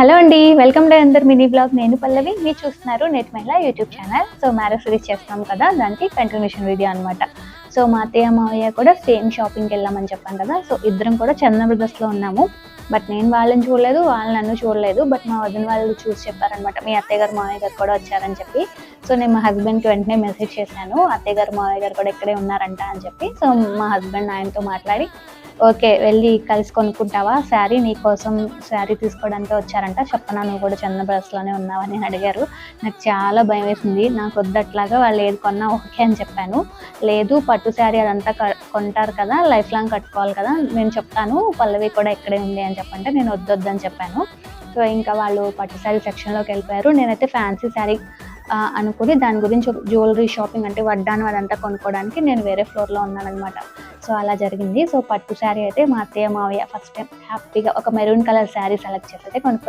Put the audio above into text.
Hello అండి welcome to అందర్ mini blog. నేను పల్లవి మీరు చూస్తున్నారు నెట్ మహిళ YouTube channel. So marriage series చేస్తాం కదా దానికి కంటిన్యూషన్ వీడియో అనమాట సో మా అత్తయ్య మావయ్య కూడా సేమ్ షాపింగ్కి వెళ్ళామని చెప్పాను కదా సో ఇద్దరం కూడా చందన బ్రదర్స్లో ఉన్నాము. బట్ నేను వాళ్ళని చూడలేదు వాళ్ళు నన్ను చూడలేదు బట్ మా వదిన వాళ్ళు చూసి చెప్పారనమాట మీ అత్తయ్య గారు మావయ్య గారు కూడా వచ్చారని చెప్పి. సో నేను మా హస్బెండ్కి వెంటనే మెసేజ్ చేశాను. అత్తయ్య గారు మావయ్య గారు కూడా ఇక్కడే ఉన్నారంట అని చెప్పి. సో మా హస్బెండ్ ఆయనతో మాట్లాడి ఓకే వెళ్ళి కలిసి కొనుక్కుంటావా? శారీ నీకోసం శారీ తీసుకోవడానికి వచ్చారంట. చెప్పనా నువ్వు కూడా చందన బ్రదర్స్లోనే ఉన్నావని అడిగారు. నాకు చాలా భయం వేసింది. నాకు వద్దట్లాగా వాళ్ళు ఏది కొన్నా ఓకే అని చెప్పాను. లేదు పట్టు శారీ అదంతా క- కొంటారు కదా లైఫ్ లాంగ్ కట్టుకోవాలి కదా నేను చెప్తాను. పల్లవి కూడా ఇక్కడే ఉంది అని చెప్పంటే నేను వద్దొద్దని చెప్పాను. సో ఇంకా వాళ్ళు పట్టు శారీ సెక్షన్లోకి వెళ్ళిపోయారు. నేనైతే ఫ్యాన్సీ శారీ అనుకుని దాని గురించి జ్యువెలరీ షాపింగ్ అంటే వడ్డాను అదంతా కొనుక్కోవడానికి నేను వేరే ఫ్లోర్లో ఉన్నానన్నమాట. సో అలా జరిగింది. సో పట్టు శారీ అయితే మా అత్తయ్య మావయ్య ఫస్ట్ టైం హ్యాపీగా ఒక మెరూన్ కలర్ శారీ సెలెక్ట్ చేసి అయితే